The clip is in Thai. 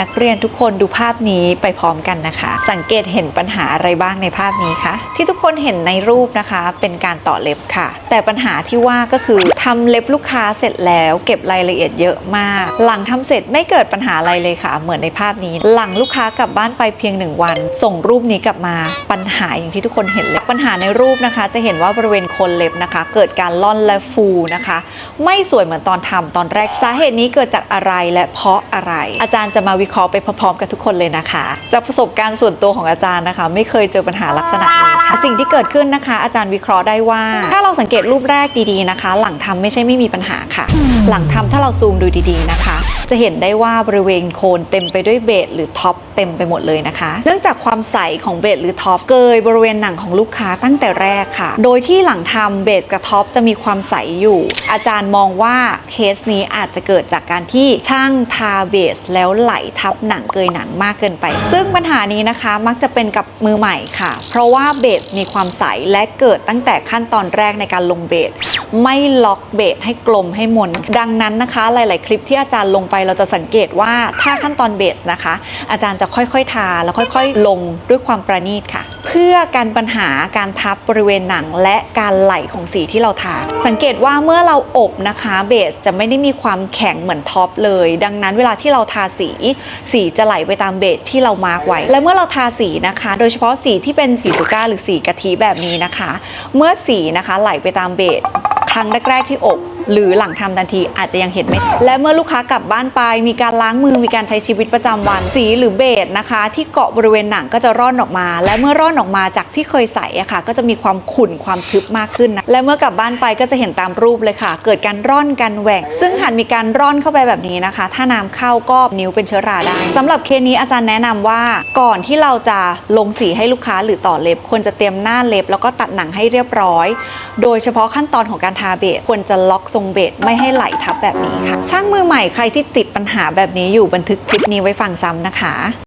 นักเรียนทุกคนดูภาพนี้ไปพร้อมกันนะคะ สังเกตเห็นปัญหาอะไรบ้างในภาพนี้คะที่ทุกคนเห็นในรูปนะคะ เป็นการต่อเล็บค่ะ แต่ปัญหาที่ว่าก็คือทำเล็บลูกค้าเสร็จแล้ว เก็บรายละเอียดเยอะมาก หลังทำเสร็จไม่เกิดปัญหาอะไรเลยค่ะ เหมือนในภาพนี้ หลังลูกค้ากลับบ้านไปเพียงหนึ่งวัน ส่งรูปนี้กลับมาปัญหาอย่างที่ทุกคนเห็นเลยปัญหาในรูปนะคะ จะเห็นว่าบริเวณคนเล็บนะคะ เกิดการล่อนและฟูนะคะ ไม่สวยเหมือนตอนทำตอนแรกสาเหตุนี้เกิดจากอะไรและเพราะอะไร อาจารย์จะมาวิิเคราะห์ไปพร้อมๆ กับทุกคนเลยนะคะ จากประสบการณ์ส่วนตัวของอาจารย์นะคะ ไม่เคยเจอปัญหาลักษณะนี้ค่ะสิ่งที่เกิดขึ้นนะคะ อาจารย์วิเคราะห์ได้ว่า ถ้าเราสังเกตรูปแรกดีๆนะคะ หลังทำไม่ใช่ไม่มีปัญหาค่ะ หลังทำถ้าเราซูมดูดีๆนะคะ จะเห็นได้ว่าบริเวณโคนเต็มไปด้วยเบสหรือท็อป เต็มไปหมดเลยนะคะ เนื่องจากความใสของเบสหรือท็อปเกยบริเวณหนังของลูกค้าตั้งแต่แรกค่ะ โดยที่หลังทำเบสกับท็อปจะมีความใสอยู่ อาจารย์มองว่าเคสนี้อาจจะเกิดจากการที่ช่างทาเบสแล้วไหลทับหนังเกยหนังมากเกินไป ซึ่งปัญหานี้นะคะมักจะเป็นกับมือใหม่ค่ะ เพราะว่าเบสมีความใสและเกิดตั้งแต่ขั้นตอนแรกในการลงเบสไม่ล็อกเบสให้กลมให้มน ดังนั้นนะคะ หลาย ๆ คลิปที่อาจารย์ลงไปเราจะสังเกตว่าถ้าขั้นตอนเบสนะคะ อาจารย์จะค่อยๆ ทาแล้วค่อยๆ ลงด้วยความประณีตค่ะ เพื่อการปัญหาการทับบริเวณหนังและการไหลของสีที่เราทา สังเกตว่าเมื่อเราอบนะคะเบสจะไม่ได้มีความแข็งเหมือนท็อปเลย ดังนั้นเวลาที่เราทาสี สีจะไหลไปตามเบสที่เรามาร์กไว้ และเมื่อเราทาสีนะคะ โดยเฉพาะสีที่เป็นสีสุก้าหรือสีกะทิแบบนี้นะคะ เมื่อสีนะคะไหลไปตามเบสครั้งแรกๆที่อบ หรือหลังทำทันทีอาจจะยังเห็นไม่และเมื่อลูกค้ากลับบ้านไป มีการล้างมือมีการใช้ชีวิตประจำวันสีหรือเบสนะคะ ที่เกาะบริเวณหนังก็จะร่อนออกมา และเมื่อร่อนออกมาจากที่เคยใส่อะค่ะ ก็จะมีความขุ่นความทึบมากขึ้นนะและเมื่อกลับบ้านไปก็จะเห็นตามรูปเลยค่ะ เกิดการร่อนการแหว่งซึ่งหากมีการร่อนเข้าไปแบบนี้นะคะ ถ้าน้ำเข้าก็นิ้วเป็นเชื้อราได้สำหรับเคสนี้อาจารย์แนะนำว่าก่อนที่เราจะลงสีให้ลูกค้าหรือต่อเล็บควรจะเตรียมหน้าเล็บ แล้วก็ตัดหนังให้เรียบร้อย โดยเฉพาะขั้นตอนของการทาเบสควรจะล็อกทรงเบสไม่ให้ไหลทับแบบนี้ค่ะ ช่างมือใหม่ใครที่ติดปัญหาแบบนี้อยู่บันทึกคลิปนี้ไว้ฟังซ้ำนะคะ